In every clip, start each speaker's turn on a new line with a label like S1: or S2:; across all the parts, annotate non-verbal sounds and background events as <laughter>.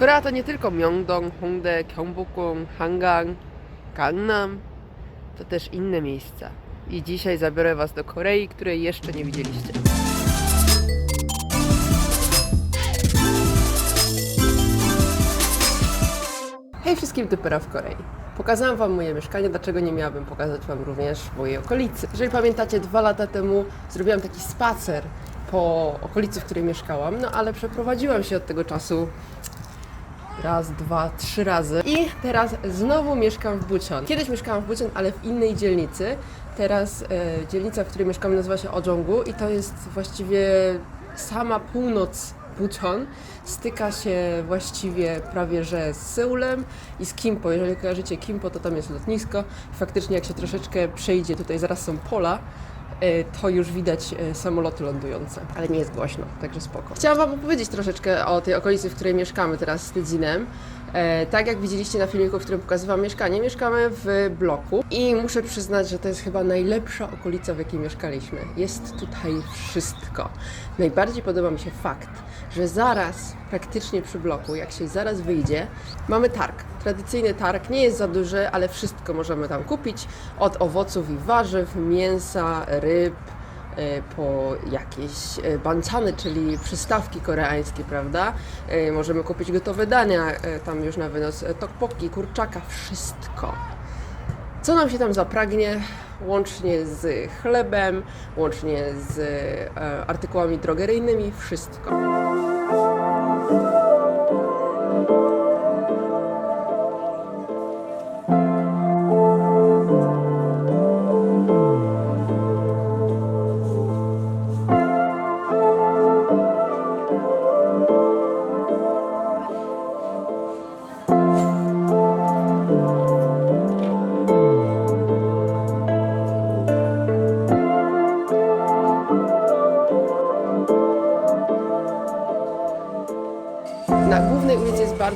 S1: Korea to nie tylko Myeongdong, Hongdae, Gyeongbokgung, Hangang, Gangnam, to też inne miejsca. I dzisiaj zabiorę Was do Korei, której jeszcze nie widzieliście. Hej wszystkim typera w Korei. Pokazałam Wam moje mieszkanie, dlaczego nie miałabym pokazać Wam również mojej okolicy. Jeżeli pamiętacie, dwa lata temu zrobiłam taki spacer po okolicy, w której mieszkałam, no ale przeprowadziłam się od tego czasu raz, dwa, trzy razy i teraz znowu mieszkam w Bucheon. Kiedyś mieszkałam w Bucheon, ale w innej dzielnicy. Teraz e, dzielnica, w której mieszkam nazywa się Ojonggu i to jest właściwie sama północ Bucheon. Styka się właściwie prawie że z Seulem i z Kimpo. Jeżeli kojarzycie Kimpo, to tam jest lotnisko. Faktycznie jak się troszeczkę przejdzie, tutaj zaraz są pola, to już widać e, samoloty lądujące, ale nie jest głośno, także spoko. Chciałam Wam opowiedzieć troszeczkę o tej okolicy, w której mieszkamy teraz z Tydzinem. E, tak jak widzieliście na filmiku, w którym pokazywałam mieszkanie, mieszkamy w bloku i muszę przyznać, że to jest chyba najlepsza okolica, w jakiej mieszkaliśmy. Jest tutaj wszystko. Najbardziej podoba mi się fakt, że zaraz, praktycznie przy bloku, jak się zaraz wyjdzie, mamy targ. Tradycyjny targ nie jest za duży, ale wszystko możemy tam kupić. Od owoców i warzyw, mięsa, ryb, po jakieś e, bancany, czyli przystawki koreańskie, prawda? E, Możemy kupić gotowe dania, tam już na wynos tteokbokki, kurczaka, wszystko. Co nam się tam zapragnie, łącznie z chlebem, łącznie z artykułami drogeryjnymi, wszystko.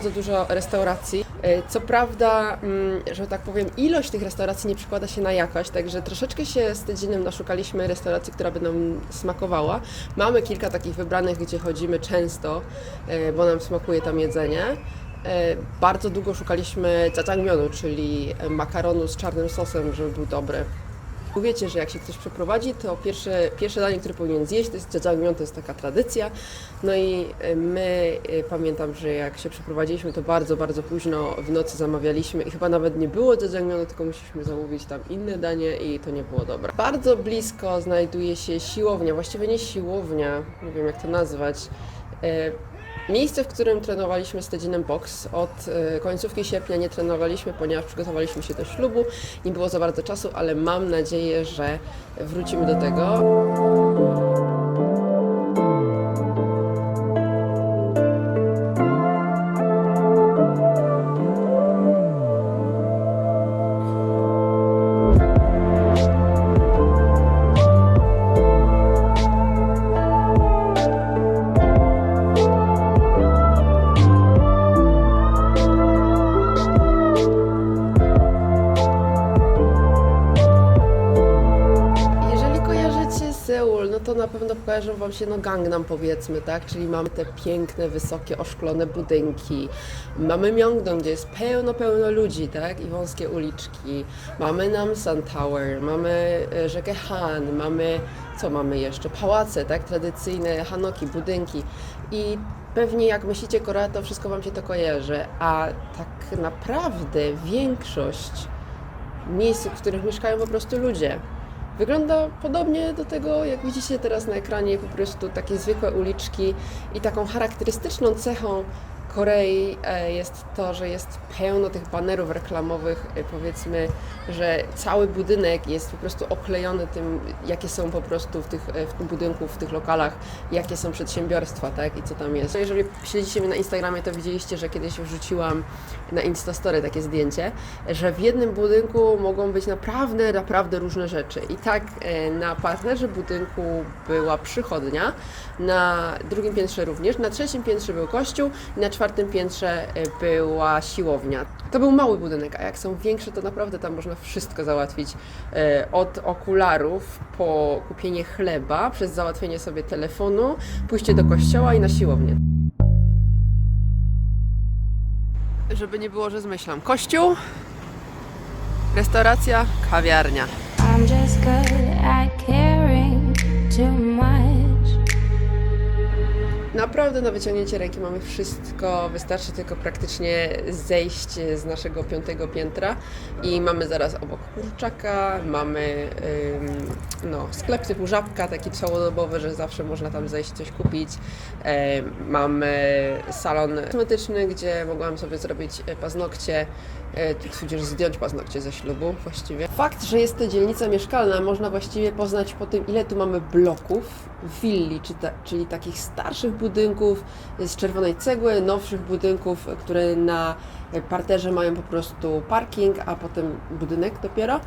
S1: Bardzo dużo restauracji. E, Co prawda, mm, że tak powiem, ilość tych restauracji nie przekłada się na jakość, także troszeczkę się z Tydzinem naszukaliśmy restauracji, która by nam smakowała. Mamy kilka takich wybranych, gdzie chodzimy często, e, bo nam smakuje tam jedzenie. E, Bardzo długo szukaliśmy jajangmyeonu, czyli makaronu z czarnym sosem, żeby był dobry. Wiecie, że jak się ktoś przeprowadzi, to pierwsze, pierwsze danie, które powinien zjeść, to jest jajangmyeon, to jest taka tradycja. No i e, my, e, pamiętam, że jak się przeprowadziliśmy, to bardzo, bardzo późno w nocy zamawialiśmy i chyba nawet nie było jajangmyeonu, tylko musieliśmy zamówić tam inne danie i to nie było dobre. Bardzo blisko znajduje się siłownia, właściwie nie siłownia, nie wiem jak to nazwać, e, Miejsce, w którym trenowaliśmy z Tedzinem Box. Od e, końcówki sierpnia nie trenowaliśmy, ponieważ przygotowaliśmy się do ślubu. Nie było za bardzo czasu, ale mam nadzieję, że wrócimy do tego. Kojarzą Wam się no Gangnam powiedzmy, tak? Czyli mamy te piękne, wysokie, oszklone budynki. Mamy Myeongdong, gdzie jest pełno, pełno ludzi, tak? I wąskie uliczki. Mamy Namsan Tower, mamy e, rzekę Han, mamy, co mamy jeszcze? Pałace, tak? Tradycyjne hanoki, budynki. I pewnie jak myślicie Korea, to wszystko Wam się to kojarzy, a tak naprawdę większość miejsc, w których mieszkają po prostu ludzie. Wygląda podobnie do tego, jak widzicie teraz na ekranie, po prostu takie zwykłe uliczki i taką charakterystyczną cechą Korei e, jest to, że jest pełno tych banerów reklamowych, e, powiedzmy, że cały budynek jest po prostu oklejony tym, jakie są po prostu w, tych, e, w tym budynku, w tych lokalach, jakie są przedsiębiorstwa, tak, i co tam jest. No Jeżeli śledzicie mnie na Instagramie, to widzieliście, że kiedyś wrzuciłam na Instastory takie zdjęcie, że w jednym budynku mogą być naprawdę, naprawdę różne rzeczy. I tak na partnerze budynku była przychodnia, na drugim piętrze również, na trzecim piętrze był kościół na czwartym piętrze e, była siłownia. To był mały budynek, a jak są większe, to naprawdę tam można wszystko załatwić. E, Od okularów po kupienie chleba, przez załatwienie sobie telefonu, pójście do kościoła i na siłownię. Żeby nie było, że zmyślam. Kościół, restauracja, kawiarnia.
S2: I'm just good at caring much.
S1: Naprawdę na wyciągnięcie ręki mamy wszystko, wystarczy tylko praktycznie zejść z naszego piątego piętra i mamy zaraz obok kurczaka, mamy ym, no, sklep typu Żabka, taki całodobowy, że zawsze można tam zejść coś kupić. Em, mamy salon kosmetyczny, gdzie mogłam sobie zrobić e, paznokcie, e, tudzież zdjąć paznokcie ze ślubu właściwie. Fakt, że jest to dzielnica mieszkalna można właściwie poznać po tym, ile tu mamy bloków, willi, czy ta, czyli takich starszych budynków z czerwonej cegły, nowszych budynków, które na parterze mają po prostu parking, a potem budynek dopiero.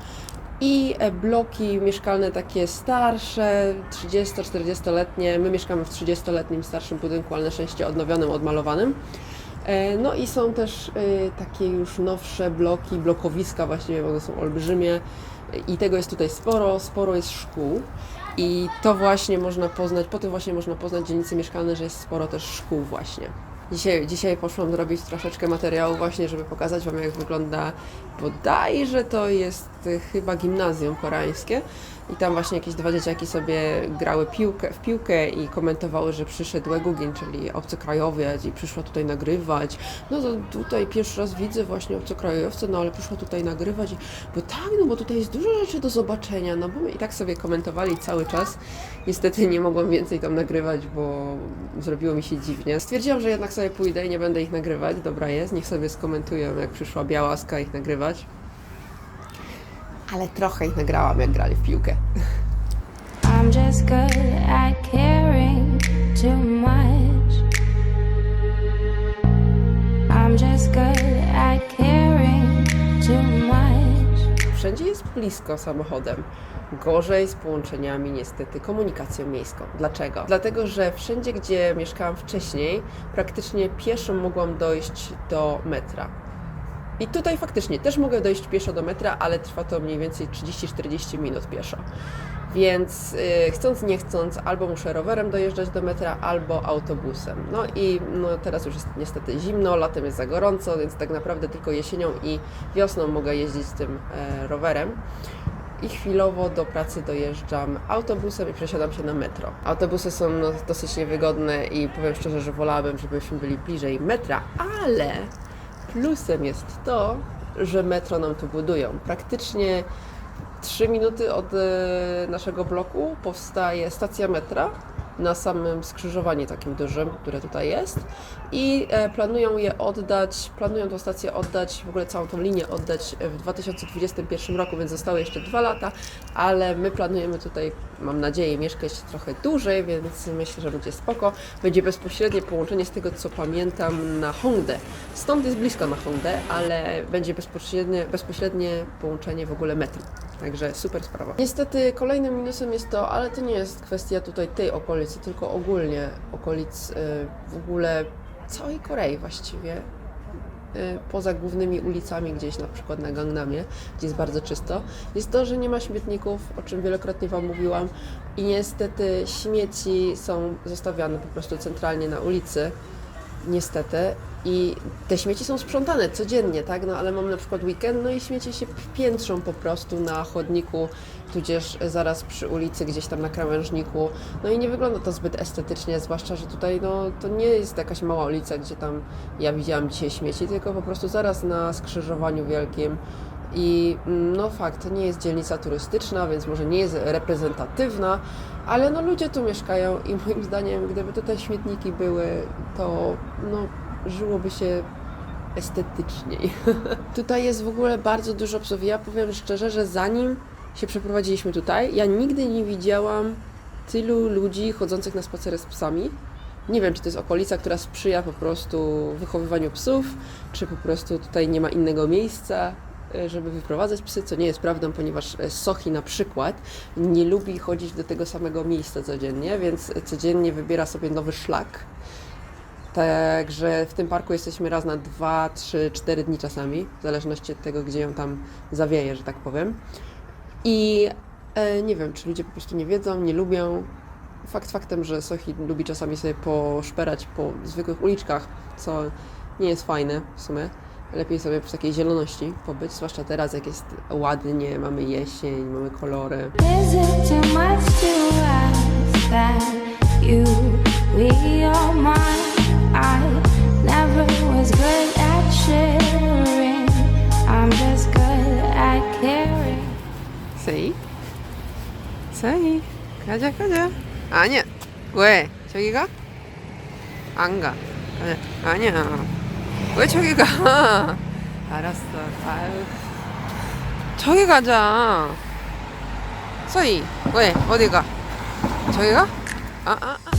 S1: I e, bloki mieszkalne takie starsze, 30-40-letnie. My mieszkamy w 30-letnim starszym budynku, ale na szczęście odnowionym, odmalowanym. E, No i są też e, takie już nowsze bloki, blokowiska właściwie, bo one są olbrzymie. I tego jest tutaj sporo, sporo jest szkół. I to właśnie można poznać, po tym właśnie można poznać dzielnice mieszkalne, że jest sporo też szkół właśnie. Dzisiaj, dzisiaj poszłam zrobić troszeczkę materiału właśnie, żeby pokazać Wam jak wygląda. Bodajże to jest chyba gimnazjum koreańskie i tam właśnie jakieś dwa dzieciaki sobie grały piłkę, w piłkę i komentowały, że przyszedł Egugin, czyli obcokrajowiec i przyszła tutaj nagrywać. No to tutaj pierwszy raz widzę właśnie obcokrajowca, no ale przyszła tutaj nagrywać, i- bo tak, no bo tutaj jest dużo rzeczy do zobaczenia, no bo i tak sobie komentowali cały czas. Niestety nie mogłam więcej tam nagrywać, bo zrobiło mi się dziwnie. Stwierdziłam, że jednak sobie pójdę i nie będę ich nagrywać, dobra jest, niech sobie skomentują, jak przyszła Białaska ich nagrywać. Ale trochę ich nagrałam, jak grali w piłkę.
S2: I'm just good at caring too much. I'm just good at caring too much.
S1: Wszędzie jest blisko samochodem. Gorzej z połączeniami, niestety, komunikacją miejską. Dlaczego? Dlatego, że wszędzie, gdzie mieszkałam wcześniej, praktycznie pieszo mogłam dojść do metra. I tutaj faktycznie też mogę dojść pieszo do metra, ale trwa to mniej więcej 30-40 minut pieszo. Więc y, chcąc nie chcąc, albo muszę rowerem dojeżdżać do metra, albo autobusem. No i no, teraz już jest niestety zimno, latem jest za gorąco, więc tak naprawdę tylko jesienią i wiosną mogę jeździć tym e, rowerem. I chwilowo do pracy dojeżdżam autobusem i przesiadam się na metro. Autobusy są no, dosyć niewygodne i powiem szczerze, że wolałabym, żebyśmy byli bliżej metra, ale plusem jest to, że metro nam tu budują. Praktycznie 3 minuty od e, naszego bloku powstaje stacja metra na samym skrzyżowaniu takim dużym, które tutaj jest i e, planują je oddać, planują tą stację oddać, w ogóle całą tą linię oddać w 2021 roku, więc zostały jeszcze dwa lata, ale my planujemy tutaj, mam nadzieję, mieszkać trochę dłużej, więc myślę, że będzie spoko. Będzie bezpośrednie połączenie z tego, co pamiętam, na Hongdae. Stąd jest blisko na Hongdae, ale będzie bezpośrednie, bezpośrednie połączenie w ogóle metro. Także super sprawa. Niestety kolejnym minusem jest to, ale to nie jest kwestia tutaj tej okolicy, tylko ogólnie okolic y, w ogóle całej Korei właściwie. Y, Poza głównymi ulicami, gdzieś na przykład na Gangnamie, gdzie jest bardzo czysto, jest to, że nie ma śmietników, o czym wielokrotnie Wam mówiłam, i niestety śmieci są zostawiane po prostu centralnie na ulicy niestety. I te śmieci są sprzątane codziennie, tak? No ale mam na przykład weekend, no i śmieci się piętrzą po prostu na chodniku, tudzież zaraz przy ulicy, gdzieś tam na krawężniku. No i nie wygląda to zbyt estetycznie, zwłaszcza, że tutaj no to nie jest jakaś mała ulica, gdzie tam ja widziałam dzisiaj śmieci, tylko po prostu zaraz na skrzyżowaniu wielkim. I mm, no fakt, to nie jest dzielnica turystyczna, więc może nie jest reprezentatywna, ale no ludzie tu mieszkają i moim zdaniem, gdyby tutaj śmietniki były, to no żyłoby się estetyczniej. <laughs> tutaj jest w ogóle bardzo dużo psów. Ja powiem szczerze, że zanim się przeprowadziliśmy tutaj, ja nigdy nie widziałam tylu ludzi chodzących na spacery z psami. Nie wiem, czy to jest okolica, która sprzyja po prostu wychowywaniu psów, czy po prostu tutaj nie ma innego miejsca, żeby wyprowadzać psy, co nie jest prawdą, ponieważ e, Sochi na przykład nie lubi chodzić do tego samego miejsca codziennie, więc codziennie wybiera sobie nowy szlak. Także w tym parku jesteśmy raz na 2, 3, 4 dni czasami, w zależności od tego, gdzie ją tam zawieje, że tak powiem. I e, nie wiem, czy ludzie po prostu nie wiedzą, nie lubią. Fakt faktem, że Sochi lubi czasami sobie poszperać po zwykłych uliczkach, co nie jest fajne w sumie Lepiej sobie przy takiej zieloności pobyć, zwłaszcza teraz, jak jest ładnie, mamy jesień, mamy kolory.
S2: Is it too much to ask that you be all mine? I never was good at sharing. I'm just good at caring.
S1: 세이? 세이 가자 가자 아니야 왜 저기 가? 안 가. 가자. 아니야 왜 저기 가? <laughs> 알았어 아유 저기 가자 서희 왜 어디 가? 저기 가? 아 아, 아.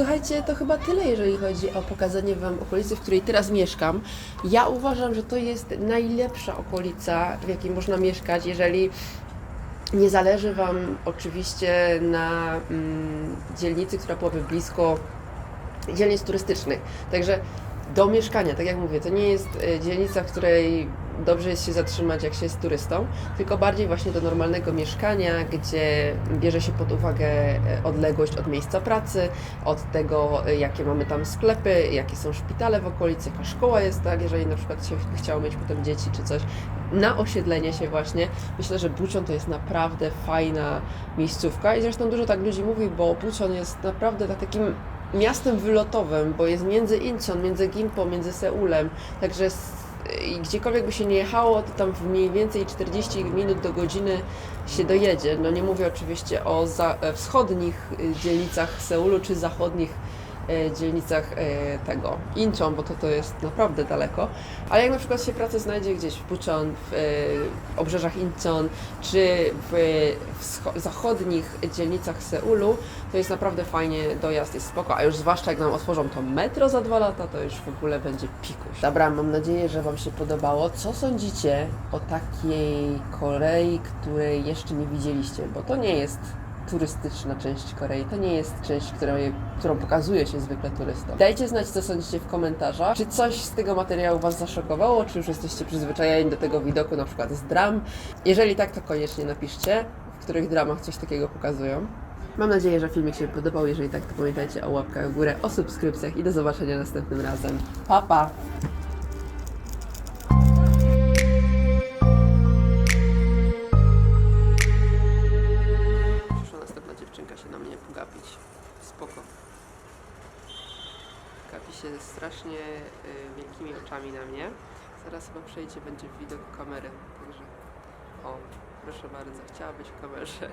S1: Słuchajcie, to chyba tyle, jeżeli chodzi o pokazanie Wam okolicy, w której teraz mieszkam. Ja uważam, że to jest najlepsza okolica, w jakiej można mieszkać, jeżeli nie zależy Wam oczywiście na mm, dzielnicy, która byłaby blisko dzielnic turystycznych. Także do mieszkania, tak jak mówię, to nie jest e, dzielnica, w której dobrze jest się zatrzymać, jak się jest turystą, tylko bardziej właśnie do normalnego mieszkania, gdzie bierze się pod uwagę e, odległość od miejsca pracy, od tego, e, jakie mamy tam sklepy, jakie są szpitale w okolicy, jaka szkoła jest, tak, jeżeli na przykład się chciało mieć potem dzieci czy coś, na osiedlenie się właśnie. Myślę, że Bucion to jest naprawdę fajna miejscówka. I zresztą dużo tak ludzi mówi, bo Bucion jest naprawdę tak takim miastem wylotowym, bo jest między Incheon, między Gimpo, między Seulem, także s- i gdziekolwiek by się nie jechało, to tam w mniej więcej 40 minut do godziny się dojedzie. No nie mówię oczywiście o wschodnich y, dzielnicach Seulu czy zachodnich dzielnicach e, tego Incheon, bo to, to jest naprawdę daleko. Ale jak na przykład się pracę znajdzie gdzieś w Bucheon, w e, obrzeżach Incheon, czy w wscho- zachodnich dzielnicach Seulu, to jest naprawdę fajnie, dojazd jest spoko, a już zwłaszcza jak nam otworzą to metro za dwa lata, to już w ogóle będzie pikuś. Dobra, mam nadzieję, że Wam się podobało. Co sądzicie o takiej Korei, której jeszcze nie widzieliście? Bo to nie jest turystyczna część Korei. To nie jest część, której, którą pokazuje się zwykle turystom. Dajcie znać, co sądzicie w komentarzach. Czy coś z tego materiału Was zaszokowało, czy już jesteście przyzwyczajeni do tego widoku, na przykład z dram? Jeżeli tak, to koniecznie napiszcie, w których dramach coś takiego pokazują. Mam nadzieję, że filmik się podobał. Jeżeli tak, to pamiętajcie o łapkach w górę, o subskrypcjach i do zobaczenia następnym razem. Pa, pa! Oczami na mnie. Zaraz chyba przejdzie, będzie widok kamery. Także o, proszę bardzo, chciała być w kamerze.